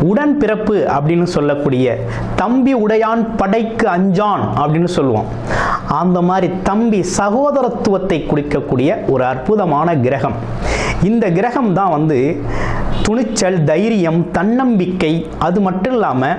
உடன் பிறப்பு அப்படின்னு சொல்லக்கூடிய தம்பி உடையான் படைக்கு அஞ்சான் அப்படின்னு சொல்லுவோம். அந்த மாதிரி தம்பி சகோதரத்துவத்தை குறிக்கக்கூடிய ஒரு அற்புதமான கிரகம். இந்த கிரகம் தான் வந்து துணிச்சல் தைரியம் தன்னம்பிக்கை அது மட்டும் இல்லாமல்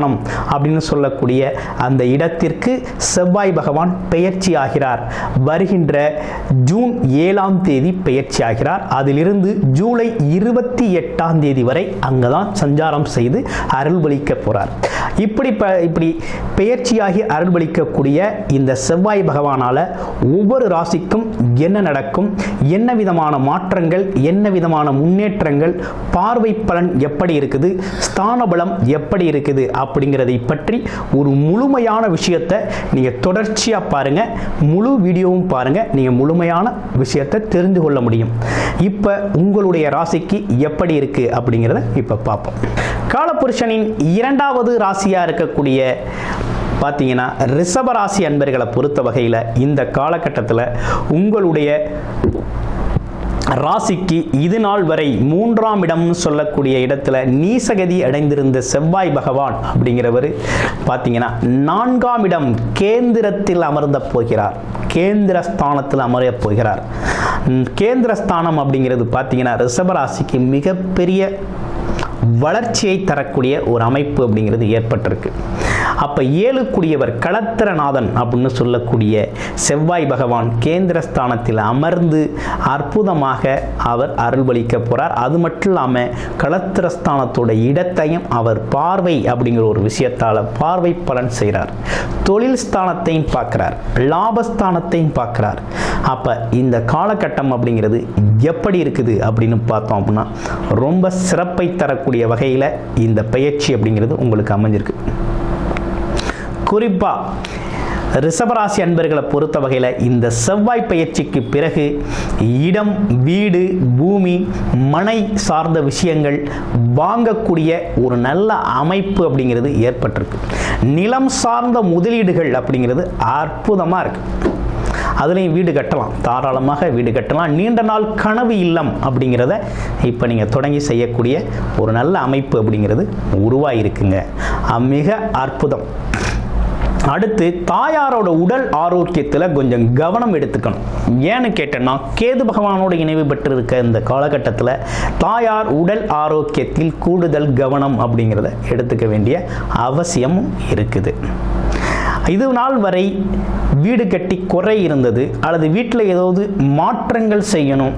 அப்படின்னு சொல்லக்கூடிய அந்த இடத்திற்கு செவ்வாய் பகவான் பெயர்ச்சி ஆகிறார் வருகின்ற ஜூன் ஏழாம் தேதி பெயர்ச்சி ஆகிறார் அதிலிருந்து ஜூலை இருபத்தி எட்டாம் தேதி வரை அங்கே தான் சஞ்சாரம் செய்து அருள்பளிக்க போகிறார் இப்படி ப இப்படி பெயர்ச்சியாகி அருள்பளிக்கக்கூடிய இந்த செவ்வாய் பகவானால் ஒவ்வொரு ராசிக்கும் என்ன நடக்கும்? என்ன விதமான மாற்றங்கள்? என்ன விதமான முன்னேற்றங்கள்? பார்வை பலன் எப்படி இருக்குது? ஸ்தான பலம் எப்படி இருக்குது? அப்படிங்கிறதை பற்றி ஒரு முழுமையான விஷயத்தை நீங்கள் தொடர்ச்சியாக பாருங்கள் முழு வீடியோவும் பாருங்கள் நீங்கள் முழுமையான விஷயத்தை தெரிந்து கொள்ள முடியும். இப்போ உங்களுடைய ராசிக்கு எப்படி இருக்குது அப்படிங்கிறத இப்போ பார்ப்போம். காலபுருஷனின் இரண்டாவது ராசியாக இருக்கக்கூடிய பார்த்தீங்கன்னா ரிஷபராசி அன்பர்களை பொறுத்த வகையில் இந்த காலகட்டத்தில் உங்களுடைய ராசிக்கு இது நாள் வரை மூன்றாம் இடம்னு சொல்லக்கூடிய இடத்துல நீசகதி அடைந்திருந்த செவ்வாய் பகவான் அப்படிங்கிறவர் பார்த்தீங்கன்னா நான்காம் இடம் கேந்திரத்தில் அமர்ந்த போகிறார். கேந்திரஸ்தானத்தில் அமர அமரப் போகிறார். கேந்திரஸ்தானம் அப்படிங்கிறது பார்த்தீங்கன்னா ரிஷபராசிக்கு மிகப்பெரிய வளர்ச்சியை தரக்கூடிய ஒரு அமைப்பு அப்படிங்கிறது ஏற்பட்டிருக்கு. அப்போ ஏழுக்குடியவர் களத்திரநாதன் அப்படின்னு சொல்லக்கூடிய செவ்வாய் பகவான் கேந்திரஸ்தானத்தில் அமர்ந்து அற்புதமாக அவர் அருள்பளிக்க போகிறார் அது மட்டும் இல்லாமல் களத்திரஸ்தானத்தோட இடத்தையும் அவர் பார்வை அப்படிங்கிற ஒரு விஷயத்தால் பார்வை பலன் செய்கிறார் தொழில் ஸ்தானத்தையும் பார்க்குறார். லாபஸ்தானத்தையும் பார்க்குறார். அப்போ இந்த காலகட்டம் அப்படிங்கிறது எப்படி இருக்குது அப்படின்னு பார்த்தோம் அப்படின்னா ரொம்ப சிறப்பை தரக்கூடிய வகையில் இந்த பயிற்சி அப்படிங்கிறது உங்களுக்கு அமைஞ்சிருக்கு. குறிப்பாக ரிஷபராசி அன்பர்களை பொறுத்த வகையில் இந்த செவ்வாய் பயிற்சிக்கு பிறகு இடம் வீடு பூமி மனை சார்ந்த விஷயங்கள் வாங்கக்கூடிய ஒரு நல்ல அமைப்பு அப்படிங்கிறது ஏற்பட்டிருக்கு. நிலம் சார்ந்த முதலீடுகள் அப்படிங்கிறது அற்புதமாக இருக்குது அதுலேயும் வீடு கட்டலாம். தாராளமாக வீடு கட்டலாம். நீண்ட நாள் கனவு இல்லம் அப்படிங்கிறத இப்போ நீங்கள் தொடங்கி செய்யக்கூடிய ஒரு நல்ல அமைப்பு அப்படிங்கிறது உருவாகிருக்குங்க மிக அற்புதம். அடுத்து தாயாரோட உடல் ஆரோக்கியத்தில் கொஞ்சம் கவனம் எடுத்துக்கணும். ஏன்னு கேட்டேன்னா கேது பகவானோட இணைவு பெற்றிருக்க இந்த காலகட்டத்தில் தாயார் உடல் ஆரோக்கியத்தில் கூடுதல் கவனம் அப்படிங்கிறத எடுத்துக்க வேண்டிய அவசியமும் இருக்குது. இது நாள் வரை வீடு கட்டி குறை இருந்தது அல்லது வீட்டில் ஏதாவது மாற்றங்கள் செய்யணும்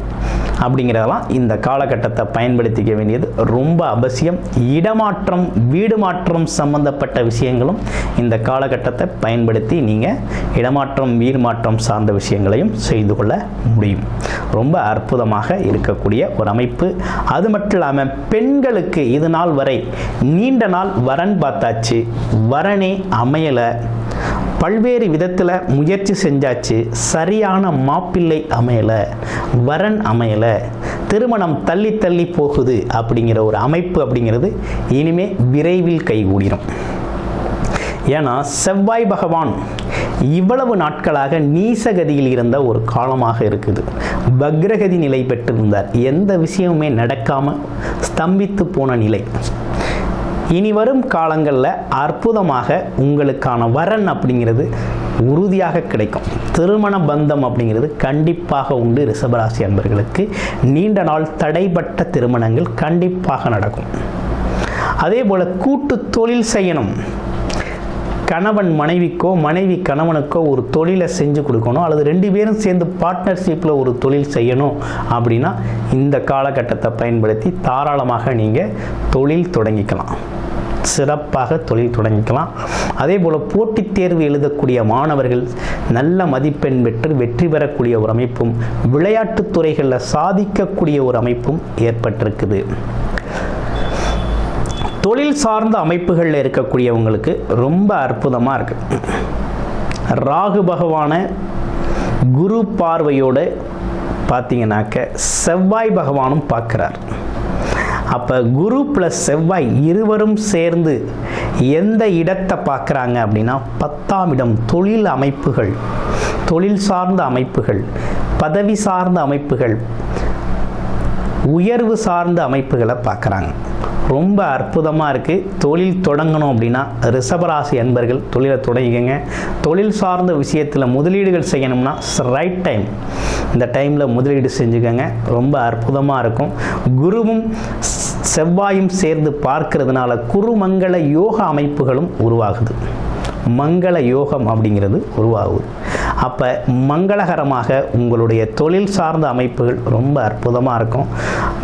அப்படிங்கிறதெல்லாம் இந்த காலகட்டத்தை பயன்படுத்திக்க வேண்டியது. ரொம்ப அவசியம். இடமாற்றம் வீடு மாற்றம் சம்பந்தப்பட்ட விஷயங்களும் இந்த காலகட்டத்தை பயன்படுத்தி நீங்கள் இடமாற்றம் வீடு மாற்றம் சார்ந்த விஷயங்களையும் செய்து கொள்ள முடியும். ரொம்ப அற்புதமாக இருக்கக்கூடிய ஒரு அமைப்பு. அது மட்டும் இல்லாமல் பெண்களுக்கு இது நாள் வரை நீண்ட நாள் வரன் பார்த்தாச்சு. வரனே அமையலை. பல்வேறு விதத்தில் முயற்சி செஞ்சாச்சு. சரியான மாப்பிள்ளை அமையலை வரன் அமையலை திருமணம் தள்ளி தள்ளி போகுது அப்படிங்கிற ஒரு அமைப்பு அப்படிங்கிறது இனிமே விரைவில் கைகூடிடும் ஏன்னா செவ்வாய் பகவான் இவ்வளவு நாட்களாக நீசகதியில் இருந்த ஒரு காலமாக இருக்குது. பக்ரகதி நிலை பெற்றிருந்தார். எந்த விஷயமுமே நடக்காமல் ஸ்தம்பித்து போன நிலை. இனி வரும் காலங்களில் அற்புதமாக உங்களுக்கான வரன் அப்படிங்கிறது உறுதியாக கிடைக்கும். திருமண பந்தம் அப்படிங்கிறது கண்டிப்பாக உண்டு ரிஷபராசி அன்பர்களுக்கு. நீண்ட நாள் தடைப்பட்ட திருமணங்கள் கண்டிப்பாக நடக்கும். அதே போல் கூட்டு தொழில் செய்யணும். கணவன் மனைவிக்கோ மனைவி கணவனுக்கோ ஒரு தொழிலை செஞ்சு கொடுக்கணும். அல்லது ரெண்டு பேரும் சேர்ந்து பார்ட்னர்ஷிப்பில் ஒரு தொழில் செய்யணும் அப்படின்னா இந்த காலகட்டத்தை பயன்படுத்தி தாராளமாக நீங்கள் தொழில் தொடங்கிக்கலாம். சிறப்பாக தொழில் தொடங்கிக்கலாம். அதே போல் போட்டித் தேர்வு எழுதக்கூடிய மாணவர்கள் நல்ல மதிப்பெண் பெற்று வெற்றி பெறக்கூடிய ஒரு அமைப்பும் விளையாட்டுத் துறைகளில் சாதிக்கக்கூடிய ஒரு அமைப்பும் ஏற்பட்டிருக்குது. தொழில் சார்ந்த அமைப்புகளில் இருக்கக்கூடியவங்களுக்கு ரொம்ப அற்புதமாக இருக்கு. ராகு பகவானை குரு பார்வையோடு பார்த்தீங்கன்னாக்க செவ்வாய் பகவானும் பார்க்குறார் அப்போ குரு ப்ளஸ் செவ்வாய் இருவரும் சேர்ந்து எந்த இடத்தை பார்க்குறாங்க அப்படின்னா பத்தாம் இடம் தொழில் அமைப்புகள். தொழில் சார்ந்த அமைப்புகள் பதவி சார்ந்த அமைப்புகள் உயர்வு சார்ந்த அமைப்புகளை பார்க்குறாங்க. ரொம்ப அற்புதமாக இருக்குது தொழில் தொடங்கணும் அப்படின்னா ரிஷபராசி அன்பர்கள் தொழிலை தொடங்கிக்கங்க. தொழில் சார்ந்த விஷயத்தில் முதலீடுகள் செய்யணும்னா ரைட் டைம் இந்த டைமில் முதலீடு செஞ்சுக்கோங்க. ரொம்ப அற்புதமாக இருக்கும். குருவும் செவ்வாயும் சேர்ந்து பார்க்கறதுனால குருமங்கள யோக அமைப்புகளும் உருவாகுது. மங்கள யோகம் அப்படிங்கிறது உருவாகுது. அப்போ மங்களகரமாக உங்களுடைய தொழில் சார்ந்த அமைப்புகள் ரொம்ப அற்புதமாக இருக்கும்.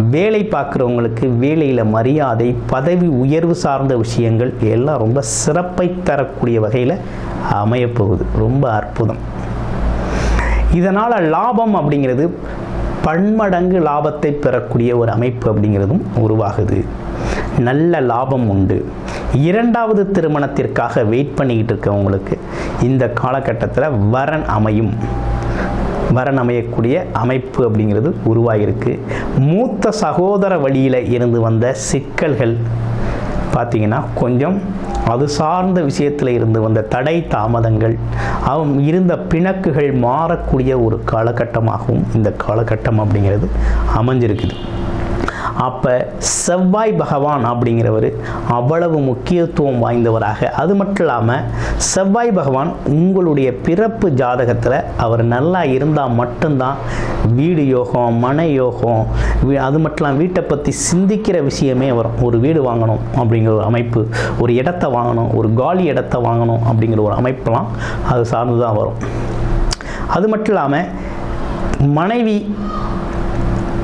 வேலை பார்க்குறவங்களுக்கு வேலையில் மரியாதை பதவி உயர்வு சார்ந்த விஷயங்கள் எல்லாம் ரொம்ப சிறப்பை தரக்கூடிய வகையில் அமையப்போகுது ரொம்ப அற்புதம். இதனால் லாபம் அப்படிங்கிறது பன்மடங்கு லாபத்தை பெறக்கூடிய ஒரு அமைப்பு அப்படிங்கிறதும் உருவாகுது. நல்ல லாபம் உண்டு. இரண்டாவது திருமணத்திற்காக வெயிட் பண்ணிக்கிட்டு இருக்கவங்களுக்கு இந்த காலகட்டத்தில் வரன் அமையும். வரன் அமைப்பு அப்படிங்கிறது உருவாகியிருக்கு. மூத்த சகோதர வழியில் இருந்து வந்த சிக்கல்கள் பார்த்திங்கன்னா கொஞ்சம் அது சார்ந்த விஷயத்தில் இருந்து வந்த தடை தாமதங்கள் அவன் இருந்த பிணக்குகள் மாறக்கூடிய ஒரு காலகட்டமாகவும் இந்த காலகட்டம் அப்படிங்கிறது அமைஞ்சிருக்குது. அப்போ செவ்வாய் பகவான் அப்படிங்கிறவர் அவ்வளவு முக்கியத்துவம் வாய்ந்தவராக. அது மட்டும் இல்லாமல் செவ்வாய் பகவான் உங்களுடைய பிறப்பு ஜாதகத்தில் அவர் நல்லா இருந்தால் மட்டும்தான் வீடு யோகம் மன யோகம் வீ- அது மட்டும் வீட்டை பற்றி சிந்திக்கிற விஷயமே வரும். ஒரு வீடு வாங்கணும் அப்படிங்கிற ஒரு அமைப்பு ஒரு இடத்த வாங்கணும் ஒரு காலி இடத்த வாங்கணும் அப்படிங்கிற ஒரு அமைப்பெல்லாம் அது சார்ந்து தான் வரும். அது மட்டும் இல்லாமல் மனைவி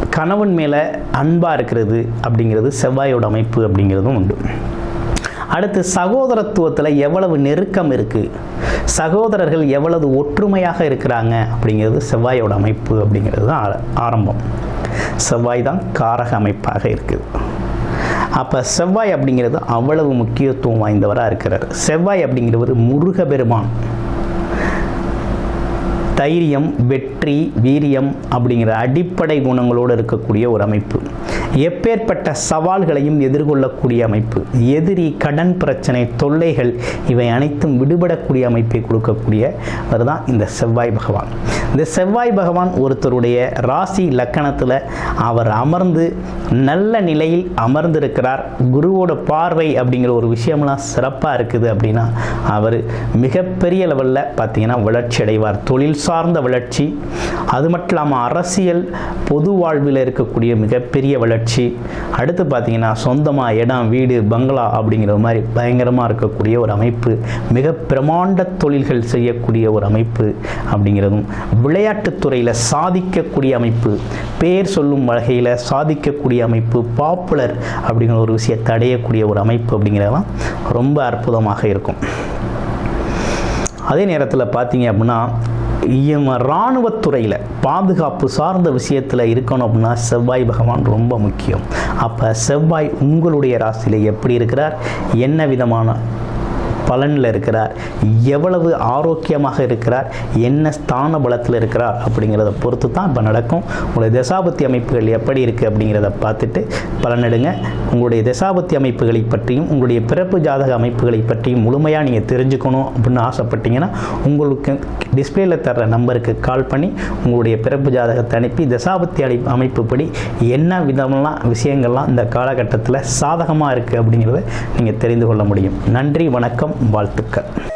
கணவன் மேலே அன்பாக இருக்கிறது அப்படிங்கிறது செவ்வாயோட அமைப்பு அப்படிங்கிறதும் உண்டு. அடுத்து சகோதரத்துவத்தில் எவ்வளவு நெருக்கம் இருக்குது சகோதரர்கள் எவ்வளவு ஒற்றுமையாக இருக்கிறாங்க அப்படிங்கிறது செவ்வாயோட அமைப்பு அப்படிங்கிறது தான் ஆர- ஆரம்பம். செவ்வாய் தான் காரக அமைப்பாக இருக்குது. அப்போ செவ்வாய் அப்படிங்கிறது அவ்வளவு முக்கியத்துவம் வாய்ந்தவராக இருக்கிறார். செவ்வாய் அப்படிங்கிறவர் முருக பெருமான் தைரியம் வெற்றி வீரியம் அப்படிங்கிற அடிப்படை குணங்களோடு இருக்கக்கூடிய ஒரு அமைப்பு. எப்பேற்பட்ட சவால்களையும் எதிர்கொள்ளக்கூடிய அமைப்பு. எதிரி கடன் பிரச்சனை தொல்லைகள் இவை அனைத்தும் விடுபடக்கூடிய அமைப்பை கொடுக்கக்கூடியவர் தான் இந்த செவ்வாய் பகவான். இந்த செவ்வாய் பகவான் ஒருத்தருடைய ராசி லக்கணத்தில் அவர் அமர்ந்து நல்ல நிலையில் அமர்ந்திருக்கிறார். குருவோட பார்வை அப்படிங்கிற ஒரு விஷயம்லாம் சிறப்பாக இருக்குது அப்படின்னா அவர் மிகப்பெரிய லெவலில் பார்த்தீங்கன்னா வளர்ச்சி அடைவார். தொழில் சார்ந்த வளர்ச்சி அது மட்டும் இல்லாமல் அரசியல் பொது வாழ்வில் இருக்கக்கூடிய மிகப்பெரிய வளர்ச்சி. அடுத்து பார்த்தீங்கன்னா சொந்தமாக இடம் வீடு பங்களா அப்படிங்கிற மாதிரி பயங்கரமாக இருக்கக்கூடிய ஒரு அமைப்பு மிக பிரமாண்ட தொழில்கள் செய்யக்கூடிய ஒரு அமைப்பு அப்படிங்கிறதும் விளையாட்டுத்துறையில் சாதிக்கக்கூடிய அமைப்பு பேர் சொல்லும் வகையில் சாதிக்கக்கூடிய அமைப்பு பாப்புலர் அப்படிங்கிற ஒரு விஷயத்தை அடையக்கூடிய ஒரு அமைப்பு அப்படிங்கிறதெல்லாம் ரொம்ப அற்புதமாக இருக்கும். அதே நேரத்தில் பார்த்தீங்க அப்படின்னா இராணுவத்துறையில் பாதுகாப்பு சார்ந்த விஷயத்தில் இருக்கணும் அப்படின்னா செவ்வாய் பகவான் ரொம்ப முக்கியம். அப்போ செவ்வாய் உங்களுடைய ராசியில் எப்படி இருக்கிறார்? என்ன விதமான பலனில் இருக்கிறார். எவ்வளவு ஆரோக்கியமாக இருக்கிறார்? என்ன ஸ்தான பலத்தில் இருக்கிறார்? அப்படிங்கிறத பொறுத்து தான் இப்போ நடக்கும். உங்களுடைய தசாபத்தி அமைப்புகள் எப்படி இருக்குது அப்படிங்கிறத பார்த்துட்டு பலனெடுங்க உங்களுடைய தசாபத்தி அமைப்புகளை பற்றியும் உங்களுடைய பிறப்பு ஜாதக அமைப்புகளை பற்றியும் முழுமையாக நீங்கள் தெரிஞ்சுக்கணும் அப்படின்னு ஆசைப்பட்டீங்கன்னா உங்களுக்கு டிஸ்பிளேல தர்ற நம்பருக்கு கால் பண்ணி உங்களுடைய பிறப்பு ஜாதகத்தை அனுப்பி தசாபத்தி அடி அமைப்புப்படி என்ன விதமெல்லாம் விஷயங்கள்லாம் இந்த காலகட்டத்தில் சாதகமாக இருக்குது அப்படிங்கிறத நீங்கள் தெரிந்து கொள்ள முடியும். நன்றி வணக்கம். வாழ்த்துக்கள்.